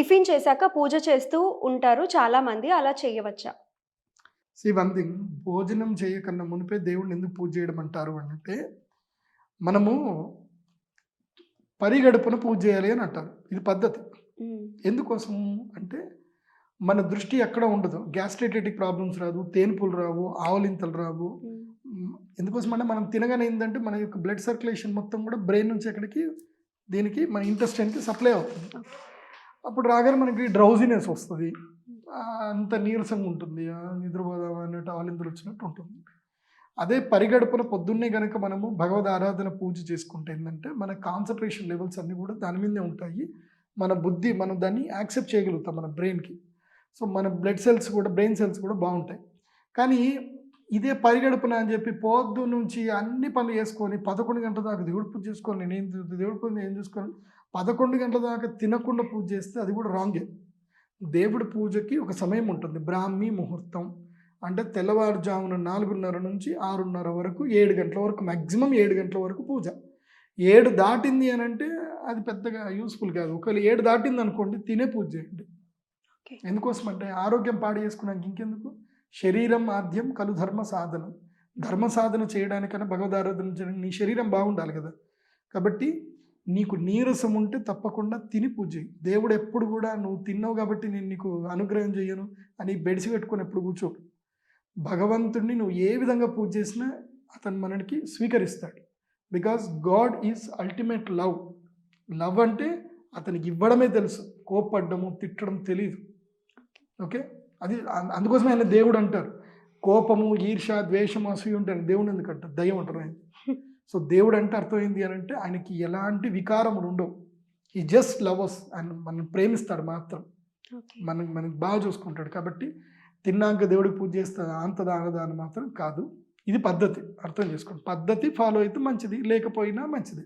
Tiffin చేశాక పూజ చేస్తూ ఉంటారు చాలామంది. అలా చేయవచ్చా? సీ వన్ థింగ్ భోజనం చేయకన్నా మునిపే దేవుడిని ఎందుకు పూజ చేయడం అంటారు అంటే, మనము పరిగడుపున పూజ చేయాలి అని అంటారు. ఇది పద్ధతి. ఎందుకోసం అంటే, మన దృష్టి ఎక్కడ ఉండదు. గ్యాస్ట్రైటిక్ ప్రాబ్లమ్స్ రాదు, తేన్పులు రావు, ఆవలింతలు రావు. ఎందుకోసం అంటే మనం తినగానే ఏందంటే మన యొక్క బ్లడ్ సర్క్యులేషన్ మొత్తం కూడా బ్రెయిన్ నుంచి ఎక్కడికి దీనికి మన ఇంటెస్టైన్‌కి సప్లై అవుతుంది. అప్పుడు రాగానే మనకి డ్రౌజీనెస్ వస్తుంది అంత నీరసంగా ఉంటుంది. నిద్రపోదాం అన్నట్టు ఆవలింతలు వచ్చినట్టు ఉంటుంది. అదే పరిగడుపున పొద్దున్నే కనుక మనము భగవద్ ఆరాధన పూజ చేసుకుంటే ఏంటంటే మన కాన్సన్ట్రేషన్ లెవెల్స్ అన్నీ కూడా దాని మీదే ఉంటాయి. మన బుద్ధి మనం దాన్ని యాక్సెప్ట్ చేయగలుగుతాం మన బ్రెయిన్‌కి. సో, మన బ్లడ్ సెల్స్ కూడా బ్రెయిన్ సెల్స్ కూడా బాగుంటాయి కానీ ఇదే పరిగడుపున అని చెప్పి పొద్దు నుంచి అన్ని పనులు చేసుకొని 11 గంటల దాకా దేవుడి పూజ చేసుకొని నేనేం దేవుడి పూజ నేను చూసుకోను 11 గంటల దాకా తినకుండా పూజ చేస్తే అది కూడా రాంగే. దేవుడి పూజకి ఒక సమయం ఉంటుంది. బ్రాహ్మీ ముహూర్తం. అంటే తెల్లవారుజామున 4:30 నుంచి 6:30 వరకు 7 గంటల వరకు మాక్సిమం 7 గంటల వరకు పూజ. 7 దాటింది అనంటే అది పెద్దగా యూజ్‌ఫుల్ కాదు. ఒకవేళ 7 దాటిందనుకోండి తినే పూజ చేయండి. ఎందుకోసం అంటే ఆరోగ్యం పాడు చేసుకున్నాక ఇంకెందుకు? శరీరం ఆద్యం కలు ధర్మ సాధన ధర్మ సాధన చేయడానికన్నా భగవద్ ఆరాధన చేయడానికి నీ శరీరం బాగుండాలి కదా! కాబట్టి నీకు నీరసం ఉంటే తప్పకుండా తిని పూజ దేవుడు ఎప్పుడు కూడా నువ్వు తిన్నావు కాబట్టి నేను నీకు అనుగ్రహం చేయను అని బెడిసి పెట్టుకొని ఎప్పుడు కూర్చోడు. భగవంతుడిని నువ్వు ఏ విధంగా పూజ చేసినా అతను మనకి స్వీకరిస్తాడు. Because God is ultimate love. Love అంటే అతనికి ఇవ్వడమే తెలుసు. కోప్పడ్డము, తిట్టడం తెలియదు ఓకే. అది అందుకోసమే ఆయన దేవుడు అంటారు. కోపము, ఈర్ష్య, ద్వేషము, అసూయ ఉంటే ఆయన దేవుడిని ఎందుకు అంటారు? దెయ్యం అంటారు ఆయన. సో, దేవుడు అంటే అర్థం ఏంది అనంటే ఆయనకి ఎలాంటి వికారములు ఉండవు. He just love us. ఆయన మనల్ని ప్రేమిస్తాడు మాత్రం. మనం మనకి బాగా చూసుకుంటాడు. కాబట్టి తిన్నాక దేవుడికి పూజ చేస్తా అంతదా అనదా అని మాత్రం కాదు. ఇది పద్ధతి. అర్థం చేసుకోండి. పద్ధతి ఫాలో అయితే మంచిది. లేకపోయినా మంచిదే.